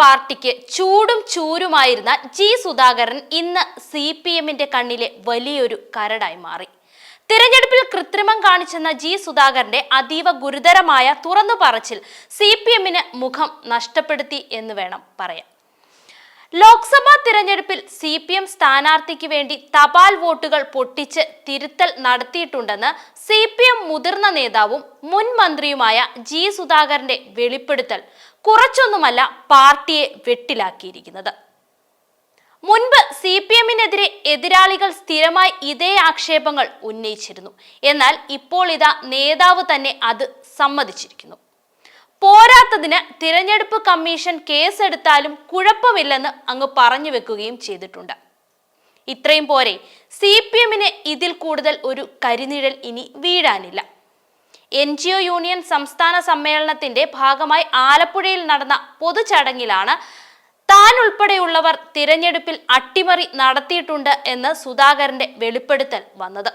പാർട്ടിക്ക് ചൂടും ചൂരുമായിരുന്ന ജി സുധാകരൻ ഇന്ന് സി പി എമ്മിന്റെ കണ്ണിലെ വലിയൊരു കരടായി മാറി. തിരഞ്ഞെടുപ്പിൽ കൃത്രിമം കാണിച്ചെന്ന ജി സുധാകരന്റെ അതീവ ഗുരുതരമായ തുറന്നു പറച്ചിൽ സി പി എമ്മിന് മുഖം നഷ്ടപ്പെടുത്തി എന്ന് വേണം പറയാം ലോക്സഭാ തിരഞ്ഞെടുപ്പിൽ സി പി എം സ്ഥാനാർത്ഥിക്ക് വേണ്ടി തപാൽ വോട്ടുകൾ പൊട്ടിച്ച് തിരുത്തൽ നടത്തിയിട്ടുണ്ടെന്ന് സി പി എം മുതിർന്ന നേതാവും മുൻ മന്ത്രിയുമായ ജി സുധാകരന്റെ വെളിപ്പെടുത്തൽ. കുറച്ചൊന്നുമല്ല പാർട്ടിയെ വെട്ടിലാക്കിയിരിക്കുന്നത്. മുൻപ് സി പി എമ്മിനെതിരെ എതിരാളികൾ സ്ഥിരമായി ഇതേ ആക്ഷേപങ്ങൾ ഉന്നയിച്ചിരുന്നു. എന്നാൽ ഇപ്പോൾ ഇതാ നേതാവ് തന്നെ അത് സമ്മതിച്ചിരിക്കുന്നു. പോരാത്തതിന് തിരഞ്ഞെടുപ്പ് കമ്മീഷൻ കേസെടുത്താലും കുഴപ്പമില്ലെന്ന് അങ്ങ് പറഞ്ഞു വെക്കുകയും ചെയ്തിട്ടുണ്ട്. ഇത്രയും പോരെ സി പി എമ്മിന് ഇതിൽ കൂടുതൽ ഒരു കരിനിഴൽ ഇനി വീഴാനില്ല. എൻ ജി ഒ യൂണിയൻ സംസ്ഥാന സമ്മേളനത്തിന്റെ ഭാഗമായി ആലപ്പുഴയിൽ നടന്ന പൊതുചടങ്ങിലാണ് താൻ ഉൾപ്പെടെയുള്ളവർ തിരഞ്ഞെടുപ്പിൽ അട്ടിമറി നടത്തിയിട്ടുണ്ട് എന്ന് സുധാകരന്റെ വെളിപ്പെടുത്തൽ വന്നത്.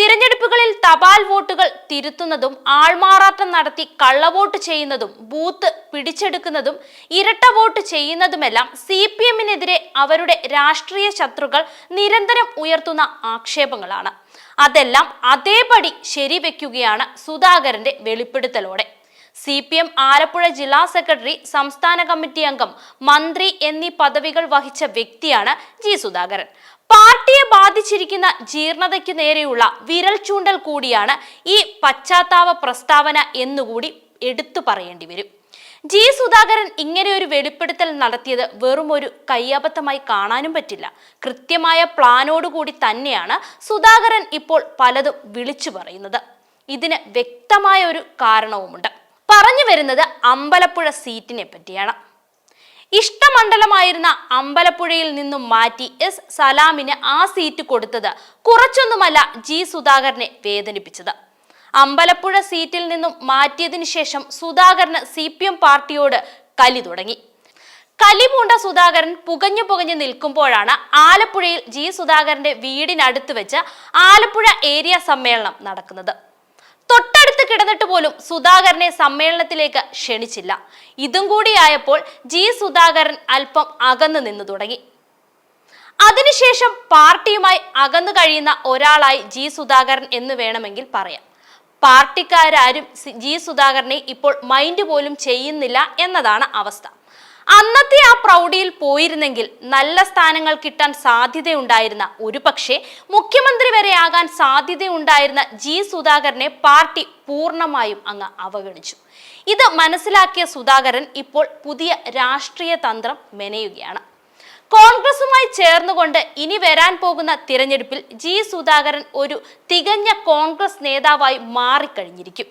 തിരഞ്ഞെടുപ്പുകളിൽ തപാൽ വോട്ടുകൾ തിരുത്തുന്നതും ആൾമാറാട്ടം നടത്തി കള്ളവോട്ട് ചെയ്യുന്നതും ബൂത്ത് പിടിച്ചെടുക്കുന്നതും ഇരട്ട വോട്ട് ചെയ്യുന്നതുമെല്ലാം സി പി എമ്മിനെതിരെ അവരുടെ രാഷ്ട്രീയ ശത്രുക്കൾ നിരന്തരം ഉയർത്തുന്ന ആക്ഷേപങ്ങളാണ്. അതെല്ലാം അതേപടി ശരിവെക്കുകയാണ് സുധാകരന്റെ വെളിപ്പെടുത്തലോടെ. സി പി എം ആലപ്പുഴ ജില്ലാ സെക്രട്ടറി സംസ്ഥാന കമ്മിറ്റി അംഗം മന്ത്രി എന്നീ പദവികൾ വഹിച്ച വ്യക്തിയാണ് ജി സുധാകരൻ. പാർട്ടിയെ ബാധിച്ചിരിക്കുന്ന ജീർണതയ്ക്ക് നേരെയുള്ള വിരൽ ചൂണ്ടൽ കൂടിയാണ് ഈ പശ്ചാത്താപ പ്രസ്താവന എന്നുകൂടി എടുത്തു പറയേണ്ടി വരും. ജി സുധാകരൻ ഇങ്ങനെ ഒരു വെളിപ്പെടുത്തൽ നടത്തിയത് വെറും ഒരു കയ്യബദ്ധമായി കാണാനും പറ്റില്ല. കൃത്യമായ പ്ലാനോടുകൂടി തന്നെയാണ് സുധാകരൻ ഇപ്പോൾ പലതും വിളിച്ചു പറയുന്നത്. ഇതിന് വ്യക്തമായ ഒരു കാരണവുമുണ്ട്. പറഞ്ഞു വരുന്നത് അമ്പലപ്പുഴ സീറ്റിനെ പറ്റിയാണ്. ഇഷ്ടമണ്ഡലമായിരുന്ന അമ്പലപ്പുഴയിൽ നിന്നും മാറ്റി എസ് സലാമിന് ആ സീറ്റ് കൊടുത്തത് കുറച്ചൊന്നുമല്ല ജി സുധാകരനെ വേദനിപ്പിച്ചത്. അമ്പലപ്പുഴ സീറ്റിൽ നിന്നും മാറ്റിയതിനു ശേഷം സുധാകരന് സി പി എം പാർട്ടിയോട് കലി തുടങ്ങി. കലി കലിമൂണ്ട സുധാകരൻ പുകഞ്ഞു പുകഞ്ഞു നിൽക്കുമ്പോഴാണ് ആലപ്പുഴയിൽ ജി സുധാകരന്റെ വീടിനടുത്ത് വെച്ച് ആലപ്പുഴ ഏരിയ സമ്മേളനം നടക്കുന്നത്. തൊട്ടടുത്ത് കിടന്നിട്ട് പോലും സുധാകരനെ സമ്മേളനത്തിലേക്ക് ക്ഷണിച്ചില്ല. ഇതും കൂടിയായപ്പോൾ ജി സുധാകരൻ അല്പം അകന്നു നിന്നു തുടങ്ങി. അതിനുശേഷം പാർട്ടിയുമായി അകന്നു കഴിയുന്ന ഒരാളായി ജി സുധാകരൻ എന്ന് വേണമെങ്കിൽ പറയാം. പാർട്ടിക്കാരും ജി സുധാകരനെ ഇപ്പോൾ മൈൻഡ് പോലും ചെയ്യുന്നില്ല എന്നതാണ് അവസ്ഥ. അന്നത്തെ ആ പ്രൗഢിയിൽ പോയിരുന്നെങ്കിൽ നല്ല സ്ഥാനങ്ങൾ കിട്ടാൻ സാധ്യതയുണ്ടായിരുന്ന ഒരു പക്ഷേ മുഖ്യമന്ത്രി വരെ ആകാൻ സാധ്യതയുണ്ടായിരുന്ന ജി സുധാകരനെ പാർട്ടി പൂർണമായും അങ്ങ് അവഗണിച്ചു. ഇത് മനസ്സിലാക്കിയ സുധാകരൻ ഇപ്പോൾ പുതിയ രാഷ്ട്രീയ തന്ത്രം മെനയുകയാണ്. കോൺഗ്രസുമായി ചേർന്നുകൊണ്ട് ഇനി വരാൻ പോകുന്ന തിരഞ്ഞെടുപ്പിൽ ജി സുധാകരൻ ഒരു തികഞ്ഞ കോൺഗ്രസ് നേതാവായി മാറിക്കഴിഞ്ഞിരിക്കും.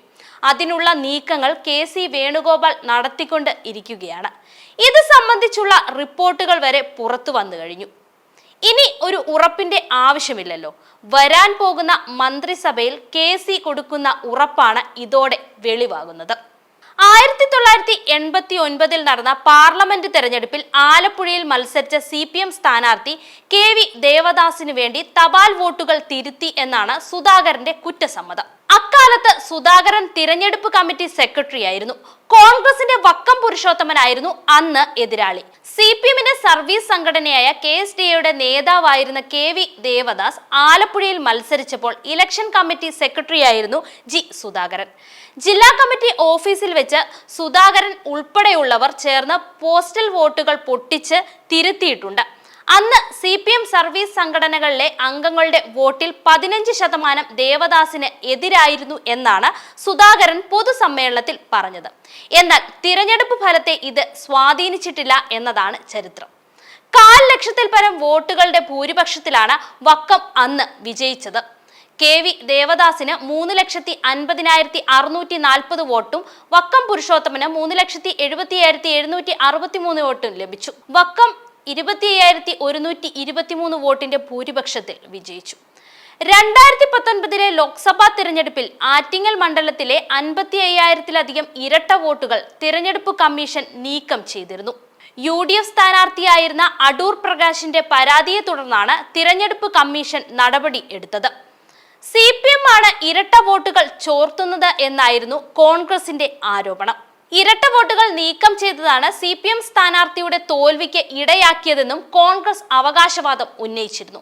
അതിനുള്ള നീക്കങ്ങൾ കെ സി വേണുഗോപാൽ നടത്തിക്കൊണ്ട് ഇരിക്കുകയാണ്. ഇത് സംബന്ധിച്ചുള്ള റിപ്പോർട്ടുകൾ വരെ പുറത്തു വന്നു കഴിഞ്ഞു. ഇനി ഒരു ഉറപ്പിന്റെ ആവശ്യമില്ലല്ലോ. വരാൻ പോകുന്ന മന്ത്രിസഭയിൽ കെ സി കൊടുക്കുന്ന ഉറപ്പാണ് ഇതോടെ വെളിവാകുന്നത്. ആയിരത്തി തൊള്ളായിരത്തി എൺപത്തി ഒൻപതിൽ നടന്ന പാർലമെന്റ് തെരഞ്ഞെടുപ്പിൽ ആലപ്പുഴയിൽ മത്സരിച്ച സി പി എം സ്ഥാനാർത്ഥി കെ വി ദേവദാസിനു വേണ്ടി തപാൽ വോട്ടുകൾ തിരുത്തി എന്നാണ് സുധാകരന്റെ കുറ്റസമ്മതം. അക്കാലത്ത് സുധാകരൻ തിരഞ്ഞെടുപ്പ് കമ്മിറ്റി സെക്രട്ടറി ആയിരുന്നു. കോൺഗ്രസിന്റെ വക്കം പുരുഷോത്തമനായിരുന്നു അന്ന് എതിരാളി. സി പി എമ്മിന്റെ സർവീസ് സംഘടനയായ കെ എസ് ഡി എയുടെ നേതാവായിരുന്ന കെ വി ദേവദാസ് ആലപ്പുഴയിൽ മത്സരിച്ചപ്പോൾ ഇലക്ഷൻ കമ്മിറ്റി സെക്രട്ടറി ആയിരുന്നു ജി സുധാകരൻ. ജില്ലാ കമ്മിറ്റി ഓഫീസിൽ വെച്ച് സുധാകരൻ ഉൾപ്പെടെയുള്ളവർ ചേർന്ന് പോസ്റ്റൽ വോട്ടുകൾ പൊട്ടിച്ച് തിരുത്തിയിട്ടുണ്ട്. അന്ന് സി പി എം സർവീസ് സംഘടനകളിലെ അംഗങ്ങളുടെ വോട്ടിൽ പതിനഞ്ച് ശതമാനം ദേവദാസിന് എതിരായിരുന്നു എന്നാണ് സുധാകരൻ പൊതുസമ്മേളനത്തിൽ പറഞ്ഞത്. എന്നാൽ തിരഞ്ഞെടുപ്പ് ഫലത്തെ ഇത് സ്വാധീനിച്ചിട്ടില്ല എന്നതാണ് ചരിത്രം. കാൽ ലക്ഷത്തിൽ പരം വോട്ടുകളുടെ ഭൂരിപക്ഷത്തിലാണ് വക്കം അന്ന് വിജയിച്ചത്. കെ വി ദേവദാസിന് മൂന്ന് ലക്ഷത്തി അൻപതിനായിരത്തി അറുന്നൂറ്റി നാൽപ്പത് വോട്ടും വക്കം പുരുഷോത്തമന് മൂന്ന് ലക്ഷത്തി എഴുപത്തി അയ്യായിരത്തി എഴുന്നൂറ്റി അറുപത്തി മൂന്ന് വോട്ടും ലഭിച്ചു. വക്കം ഇരുപത്തി അയ്യായിരത്തി ഒരുന്നൂറ്റി ഇരുപത്തിമൂന്ന് വോട്ടിന്റെ ഭൂരിപക്ഷത്തിൽ വിജയിച്ചു. രണ്ടായിരത്തി പത്തൊൻപതിലെ ലോക്സഭാ തിരഞ്ഞെടുപ്പിൽ ആറ്റിങ്ങൽ മണ്ഡലത്തിലെ അൻപത്തി അയ്യായിരത്തിലധികം ഇരട്ട വോട്ടുകൾ തിരഞ്ഞെടുപ്പ് കമ്മീഷൻ നീക്കം ചെയ്തിരുന്നു. യു ഡി എഫ് സ്ഥാനാർത്ഥിയായിരുന്ന അടൂർ പ്രകാശിന്റെ പരാതിയെ തുടർന്നാണ് തിരഞ്ഞെടുപ്പ് കമ്മീഷൻ നടപടി എടുത്തത്. സി പി എം ആണ് ഇരട്ട വോട്ടുകൾ ചോർത്തുന്നത് എന്നായിരുന്നു കോൺഗ്രസിന്റെ ആരോപണം. ഇരട്ട വോട്ടുകൾ നീക്കം ചെയ്തതാണ് സി പി എം സ്ഥാനാർത്ഥിയുടെ തോൽവിക്ക് ഇടയാക്കിയതെന്നും കോൺഗ്രസ് അവകാശവാദം ഉന്നയിച്ചിരുന്നു.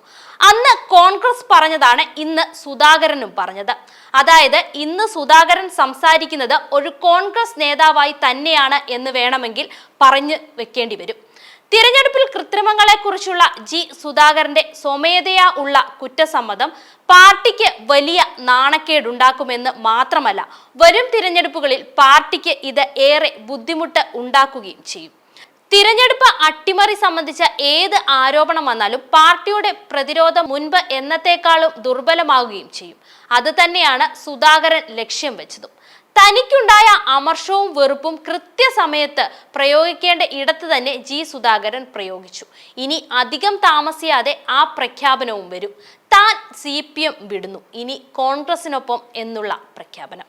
അന്ന് കോൺഗ്രസ് പറഞ്ഞതാണ് ഇന്ന് സുധാകരനും പറഞ്ഞത്. അതായത് ഇന്ന് സുധാകരൻ സംസാരിക്കുന്നത് ഒരു കോൺഗ്രസ് നേതാവായി തന്നെയാണ് എന്ന് വേണമെങ്കിൽ പറഞ്ഞു വെക്കേണ്ടി വരും. തിരഞ്ഞെടുപ്പിൽ കൃത്രിമങ്ങളെക്കുറിച്ചുള്ള ജി സുധാകരന്റെ സ്വമേധയാ ഉള്ള കുറ്റസമ്മതം പാർട്ടിക്ക് വലിയ നാണക്കേടുണ്ടാക്കുമെന്ന് മാത്രമല്ല വരും തിരഞ്ഞെടുപ്പുകളിൽ പാർട്ടിക്ക് ഇത് ഏറെ ബുദ്ധിമുട്ട് ഉണ്ടാക്കുകയും ചെയ്യും. തിരഞ്ഞെടുപ്പ് അട്ടിമറി സംബന്ധിച്ച ഏത് ആരോപണം വന്നാലും പാർട്ടിയുടെ പ്രതിരോധം മുൻപ് എന്നത്തേക്കാളും ദുർബലമാവുകയും ചെയ്യും. അത് തന്നെയാണ് സുധാകരൻ ലക്ഷ്യം വെച്ചതും. തനിക്കുണ്ടായ അമർഷവും വെറുപ്പും കൃത്യസമയത്ത് പ്രയോഗിക്കേണ്ട ഇടത്ത് തന്നെ ജി സുധാകരൻ പ്രയോഗിച്ചു. ഇനി അധികം താമസിയാതെ ആ പ്രഖ്യാപനവും വരും. താൻ സി വിടുന്നു. ഇനി കോൺഗ്രസിനൊപ്പം എന്നുള്ള പ്രഖ്യാപനം.